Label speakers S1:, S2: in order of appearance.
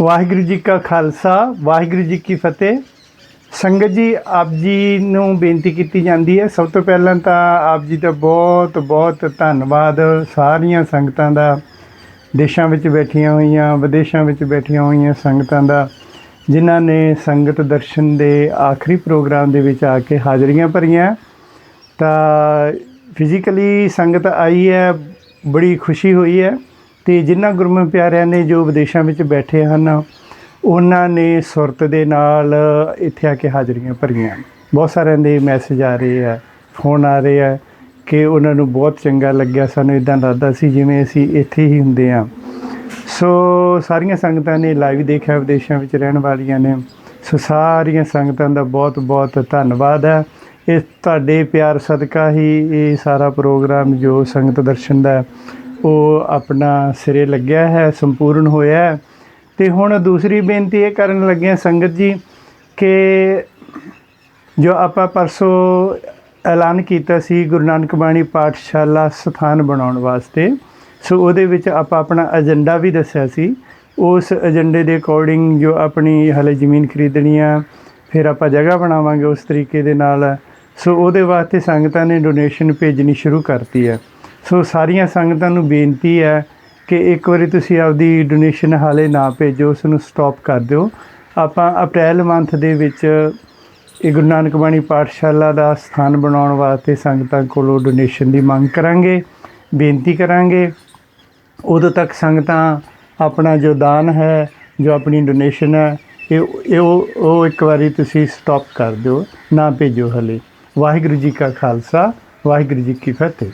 S1: ਵਾਹਿਗੁਰੂ ਜੀ ਕਾ ਖਾਲਸਾ, ਵਾਹਿਗੁਰੂ ਜੀ ਕੀ ਫਤਿਹ। ਸੰਗਤ ਜੀ, ਆਪ ਜੀ ਨੂੰ ਬੇਨਤੀ ਕੀਤੀ ਜਾਂਦੀ ਹੈ। ਸਭ ਤੋਂ ਪਹਿਲਾਂ ਤਾਂ ਆਪ ਜੀ ਦਾ ਬਹੁਤ ਬਹੁਤ ਧੰਨਵਾਦ। ਸਾਰੀਆਂ ਸੰਗਤਾਂ ਦਾ, ਦੇਸ਼ਾਂ ਵਿੱਚ ਬੈਠੀਆਂ ਹੋਈਆਂ, ਵਿਦੇਸ਼ਾਂ ਵਿੱਚ ਬੈਠੀਆਂ ਹੋਈਆਂ ਸੰਗਤਾਂ ਦਾ, ਜਿਨ੍ਹਾਂ ਨੇ ਸੰਗਤ ਦਰਸ਼ਨ ਦੇ ਆਖਰੀ ਪ੍ਰੋਗਰਾਮ ਦੇ ਵਿੱਚ ਆ ਕੇ ਹਾਜ਼ਰੀਆਂ ਭਰੀਆਂ। ਤਾਂ ਫਿਜ਼ੀਕਲੀ ਸੰਗਤ ਆਈ ਹੈ, ਬੜੀ ਖੁਸ਼ੀ ਹੋਈ ਹੈ। ਤੇ ਜਿਨ੍ਹਾਂ ਗੁਰਮਤਿ ਪਿਆਰਿਆਂ ਨੇ ਜੋ ਵਿਦੇਸ਼ਾਂ ਵਿੱਚ ਬੈਠੇ ਹਨ, ਉਹਨਾਂ ਨੇ ਸੁਰਤ ਦੇ ਨਾਲ ਇੱਥੇ ਆ ਕੇ ਹਾਜ਼ਰੀਆਂ ਭਰੀਆਂ। ਬਹੁਤ ਸਾਰਿਆਂ ਦੇ ਮੈਸੇਜ ਆ ਰਹੇ ਆ ਫੋਨ ਆ ਰਹੇ ਆ ਕਿ ਉਹਨਾਂ ਨੂੰ ਬਹੁਤ ਚੰਗਾ ਲੱਗਿਆ। ਸਾਨੂੰ ਇਦਾਂ ਲੱਗਦਾ ਸੀ ਜਿਵੇਂ ਅਸੀਂ ਇੱਥੇ ਹੀ ਹੁੰਦੇ ਆ ਸੋ ਸਾਰੀਆਂ ਸੰਗਤਾਂ ਨੇ ਲਾਈਵ ਦੇਖਿਆ ਵਿਦੇਸ਼ਾਂ ਵਿੱਚ ਰਹਿਣ ਵਾਲੀਆਂ ਨੇ। ਸੋ ਸਾਰੀਆਂ ਸੰਗਤਾਂ ਦਾ ਬਹੁਤ ਬਹੁਤ ਧੰਨਵਾਦ ਹੈ। ਇਹ ਤੁਹਾਡੇ ਪਿਆਰ ਸਦਕਾ ਹੀ ਇਹ ਸਾਰਾ ਪ੍ਰੋਗਰਾਮ ਜੋ ਸੰਗਤ ਦਰਸ਼ਨ ਦਾ ਉਹ ਆਪਣਾ ਸਿਰੇ ਲੱਗਿਆ ਹੈ, ਸੰਪੂਰਨ ਹੋਇਆ ਹੈ। ਤੇ ਹੁਣ ਦੂਸਰੀ ਬੇਨਤੀ ਇਹ ਕਰਨ ਲੱਗੇ ਸੰਗਤ ਜੀ ਕਿ ਜੋ ਆਪਾਂ ਪਰਸੋਂ ਐਲਾਨ ਕੀਤਾ ਸੀ ਗੁਰੂ ਨਾਨਕ ਬਾਣੀ ਪਾਠਸ਼ਾਲਾ ਸਥਾਨ ਬਣਾਉਣ ਵਾਸਤੇ, ਸੋ ਉਹਦੇ ਵਿੱਚ ਆਪਾਂ ਆਪਣਾ ਏਜੰਡਾ ਵੀ ਦੱਸਿਆ ਸੀ। ਉਸ ਏਜੰਡੇ ਦੇ ਅਕੋਰਡਿੰਗ ਜੋ ਆਪਣੀ ਹਲੇ ਜ਼ਮੀਨ ਖਰੀਦਣੀ ਆ, ਫਿਰ ਆਪਾਂ ਜਗ੍ਹਾ ਬਣਾਵਾਂਗੇ ਉਸ ਤਰੀਕੇ ਦੇ ਨਾਲ। ਸੋ ਉਹਦੇ ਵਾਸਤੇ ਸੰਗਤਾਂ ਨੇ ਡੋਨੇਸ਼ਨ ਭੇਜਣੀ ਸ਼ੁਰੂ ਕਰਤੀ ਹੈ। ਸੋ ਸਾਰੀਆਂ ਸੰਗਤਾਂ ਨੂੰ ਬੇਨਤੀ ਹੈ ਕਿ ਇੱਕ ਵਾਰੀ ਤੁਸੀਂ ਆਪਦੀ ਡੋਨੇਸ਼ਨ ਹਾਲੇ ਨਾ ਭੇਜੋ, ਉਸ ਨੂੰ ਸਟਾਪ ਕਰ ਦਿਓ। ਆਪਾਂ ਅਪ੍ਰੈਲ ਮੰਥ ਦੇ ਵਿੱਚ ਇਹ ਗੁਰੂ ਨਾਨਕ ਬਾਣੀ ਪਾਠਸ਼ਾਲਾ ਦਾ ਸਥਾਨ ਬਣਾਉਣ ਵਾਸਤੇ ਸੰਗਤਾਂ ਕੋਲੋਂ ਡੋਨੇਸ਼ਨ ਦੀ ਮੰਗ ਕਰਾਂਗੇ, ਬੇਨਤੀ ਕਰਾਂਗੇ। ਉਦੋਂ ਤੱਕ ਸੰਗਤਾਂ ਆਪਣਾ ਜੋ ਦਾਨ ਹੈ, ਜੋ ਆਪਣੀ ਡੋਨੇਸ਼ਨ ਹੈ, ਇਹ ਇਹ ਉਹ ਇੱਕ ਵਾਰੀ ਤੁਸੀਂ ਸਟਾਪ ਕਰ ਦਿਓ, ਨਾ ਭੇਜੋ ਹਲੇ। ਵਾਹਿਗੁਰੂ ਜੀ ਕਾ ਖਾਲਸਾ, ਵਾਹਿਗੁਰੂ ਜੀ ਕੀ ਫਤਿਹ।